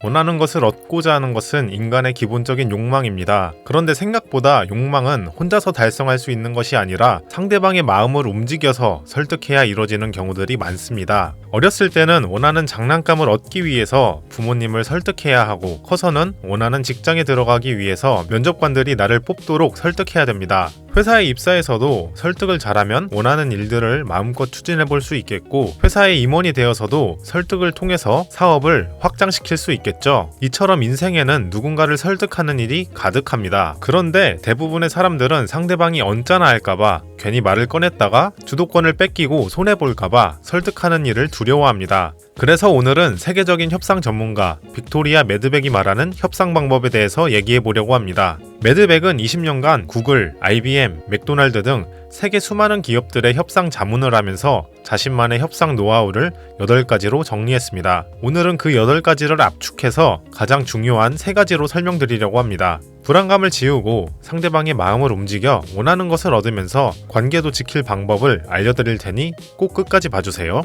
원하는 것을 얻고자 하는 것은 인간의 기본적인 욕망입니다. 그런데 생각보다 욕망은 혼자서 달성할 수 있는 것이 아니라 상대방의 마음을 움직여서 설득해야 이루어지는 경우들이 많습니다. 어렸을 때는 원하는 장난감을 얻기 위해서 부모님을 설득해야 하고 커서는 원하는 직장에 들어가기 위해서 면접관들이 나를 뽑도록 설득해야 됩니다. 회사에 입사해서도 설득을 잘하면 원하는 일들을 마음껏 추진해 볼 수 있겠고 회사의 임원이 되어서도 설득을 통해서 사업을 확장시킬 수 있겠죠. 이처럼 인생에는 누군가를 설득하는 일이 가득합니다. 그런데 대부분의 사람들은 상대방이 언짢아 할까봐 괜히 말을 꺼냈다가 주도권을 뺏기고 손해볼까봐 설득하는 일을 두려워합니다. 그래서 오늘은 세계적인 협상 전문가 빅토리아 매드백이 말하는 협상 방법에 대해서 얘기해 보려고 합니다. 매드백은 20년간 구글, IBM, 맥도날드 등 세계 수많은 기업들의 협상 자문을 하면서 자신만의 협상 노하우를 8가지로 정리했습니다. 오늘은 그 8가지를 압축해서 가장 중요한 3가지로 설명드리려고 합니다. 불안감을 지우고 상대방의 마음을 움직여 원하는 것을 얻으면서 관계도 지킬 방법을 알려드릴 테니 꼭 끝까지 봐주세요.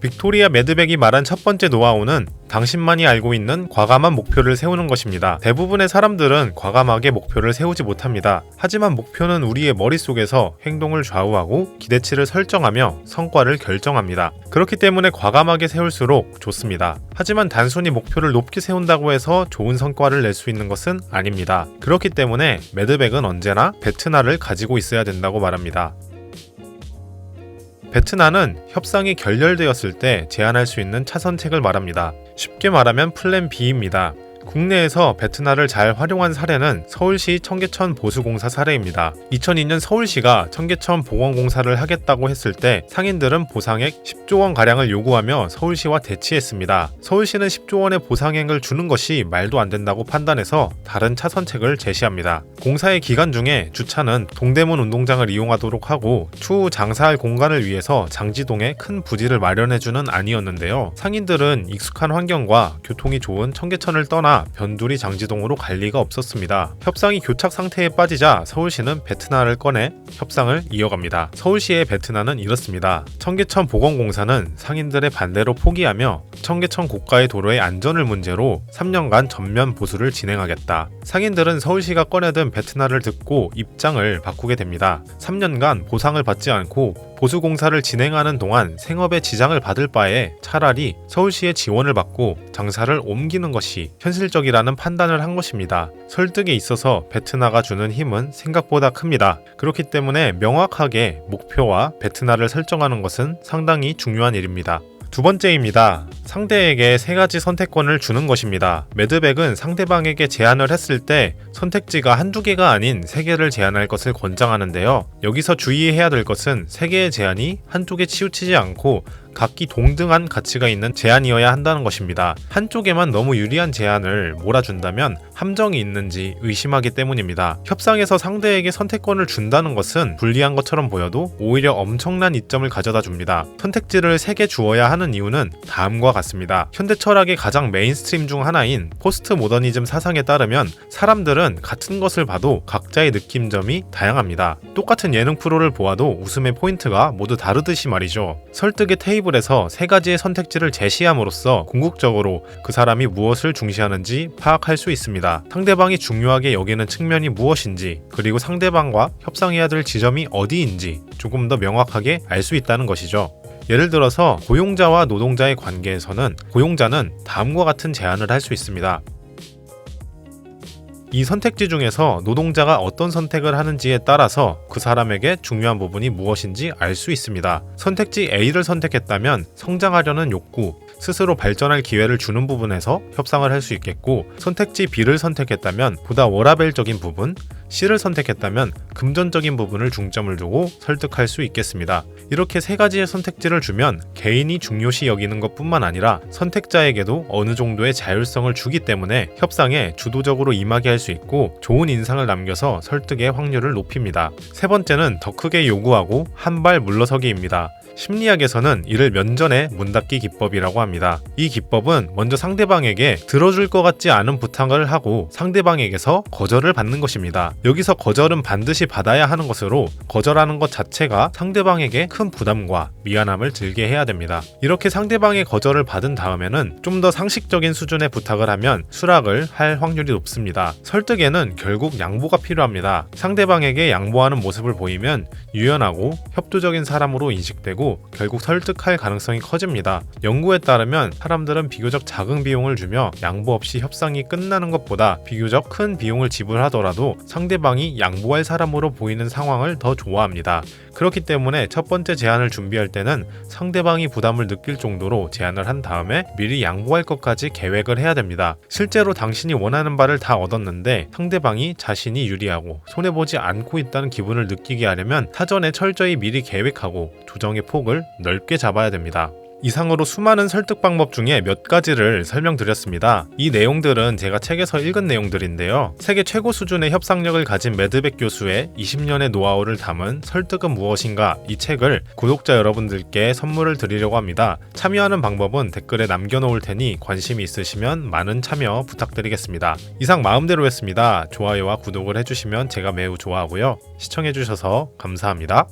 빅토리아 매드백이 말한 첫 번째 노하우는 당신만이 알고 있는 과감한 목표를 세우는 것입니다. 대부분의 사람들은 과감하게 목표를 세우지 못합니다. 하지만 목표는 우리의 머릿속에서 행동을 좌우하고 기대치를 설정하며 성과를 결정합니다. 그렇기 때문에 과감하게 세울수록 좋습니다. 하지만 단순히 목표를 높게 세운다고 해서 좋은 성과를 낼 수 있는 것은 아닙니다. 그렇기 때문에 매드백은 언제나 베트나를 가지고 있어야 된다고 말합니다. 베트나는 협상이 결렬되었을 때 제안할 수 있는 차선책을 말합니다. 쉽게 말하면 플랜 B입니다. 국내에서 베트나를 잘 활용한 사례는 서울시 청계천 보수공사 사례입니다. 2002년 서울시가 청계천 보건공사를 하겠다고 했을 때 상인들은 보상액 10조 원 가량을 요구하며 서울시와 대치했습니다. 서울시는 10조 원의 보상액을 주는 것이 말도 안 된다고 판단해서 다른 차선책을 제시합니다. 공사의 기간 중에 주차는 동대문 운동장을 이용하도록 하고 추후 장사할 공간을 위해서 장지동에 큰 부지를 마련해주는 안이었는데요. 상인들은 익숙한 환경과 교통이 좋은 청계천을 떠나 변두리 장지동으로 갈 리가 없었습니다. 협상이 교착 상태에 빠지자 서울시는 베트나를 꺼내 협상을 이어갑니다. 서울시의 베트나는 이렇습니다. 청계천 보건공사는 상인들의 반대로 포기하며 청계천 고가의 도로의 안전을 문제로 3년간 전면 보수를 진행하겠다. 상인들은 서울시가 꺼내든 베트나를 듣고 입장을 바꾸게 됩니다. 3년간 보상을 받지 않고 보수 공사를 진행하는 동안 생업에 지장을 받을 바에 차라리 서울시의 지원을 받고 장사를 옮기는 것이 현실적이라는 판단을 한 것입니다. 설득에 있어서 베트나가 주는 힘은 생각보다 큽니다. 그렇기 때문에 명확하게 목표와 베트나를 설정하는 것은 상당히 중요한 일입니다. 두 번째입니다. 상대에게 세 가지 선택권을 주는 것입니다. 매드백은 상대방에게 제안을 했을 때 선택지가 한두 개가 아닌 세 개를 제안할 것을 권장하는데요. 여기서 주의해야 될 것은 세 개의 제안이 한쪽에 치우치지 않고 각기 동등한 가치가 있는 제안이어야 한다는 것입니다. 한쪽에만 너무 유리한 제안을 몰아준다면 함정이 있는지 의심하기 때문입니다. 협상에서 상대에게 선택권을 준다는 것은 불리한 것처럼 보여도 오히려 엄청난 이점을 가져다 줍니다. 선택지를 3개 주어야 하는 이유는 다음과 같습니다. 현대 철학의 가장 메인스트림 중 하나인 포스트 모더니즘 사상에 따르면 사람들은 같은 것을 봐도 각자의 느낌점이 다양합니다. 똑같은 예능 프로를 보아도 웃음의 포인트가 모두 다르듯이 말이죠. 설득의 테이블 테이블에서 세 가지의 선택지를 제시함으로써 궁극적으로 그 사람이 무엇을 중시하는지 파악할 수 있습니다. 상대방이 중요하게 여기는 측면이 무엇인지, 그리고 상대방과 협상해야 될 지점이 어디인지 조금 더 명확하게 알 수 있다는 것이죠. 예를 들어서 고용자와 노동자의 관계에서는 고용자는 다음과 같은 제안을 할 수 있습니다. 이 선택지 중에서 노동자가 어떤 선택을 하는지에 따라서 그 사람에게 중요한 부분이 무엇인지 알 수 있습니다. 선택지 A를 선택했다면 성장하려는 욕구, 스스로 발전할 기회를 주는 부분에서 협상을 할 수 있겠고 선택지 B를 선택했다면 보다 워라벨적인 부분, C를 선택했다면 금전적인 부분을 중점을 두고 설득할 수 있겠습니다. 이렇게 세 가지의 선택지를 주면 개인이 중요시 여기는 것 뿐만 아니라 선택자에게도 어느 정도의 자율성을 주기 때문에 협상에 주도적으로 임하게 할 수 있고 좋은 인상을 남겨서 설득의 확률을 높입니다. 세 번째는 더 크게 요구하고 한 발 물러서기입니다. 심리학에서는 이를 면전의 문 닫기 기법이라고 합니다. 이 기법은 먼저 상대방에게 들어줄 것 같지 않은 부탁을 하고 상대방에게서 거절을 받는 것입니다. 여기서 거절은 반드시 받아야 하는 것으로 거절하는 것 자체가 상대방에게 큰 부담과 미안함을 들게 해야 됩니다. 이렇게 상대방의 거절을 받은 다음에는 좀 더 상식적인 수준의 부탁을 하면 수락을 할 확률이 높습니다. 설득에는 결국 양보가 필요합니다. 상대방에게 양보하는 모습을 보이면 유연하고 협조적인 사람으로 인식되고 결국 설득할 가능성이 커집니다. 연구에 따르면 사람들은 비교적 작은 비용을 주며 양보 없이 협상이 끝나는 것보다 비교적 큰 비용을 지불하더라도 상대방이 양보할 사람으로 보이는 상황을 더 좋아합니다. 그렇기 때문에 첫 번째 제안을 준비할 때는 상대방이 부담을 느낄 정도로 제안을 한 다음에 미리 양보할 것까지 계획을 해야 됩니다. 실제로 당신이 원하는 바를 다 얻었는데 상대방이 자신이 유리하고 손해보지 않고 있다는 기분을 느끼게 하려면 사전에 철저히 미리 계획하고 조정의 폭을 넓게 잡아야 됩니다. 이상으로 수많은 설득 방법 중에 몇 가지를 설명드렸습니다. 이 내용들은 제가 책에서 읽은 내용들인데요. 세계 최고 수준의 협상력을 가진 매드백 교수의 20년의 노하우를 담은 설득은 무엇인가 이 책을 구독자 여러분들께 선물을 드리려고 합니다. 참여하는 방법은 댓글에 남겨놓을 테니 관심이 있으시면 많은 참여 부탁드리겠습니다. 이상 마음대로 했습니다. 좋아요와 구독을 해주시면 제가 매우 좋아하고요. 시청해주셔서 감사합니다.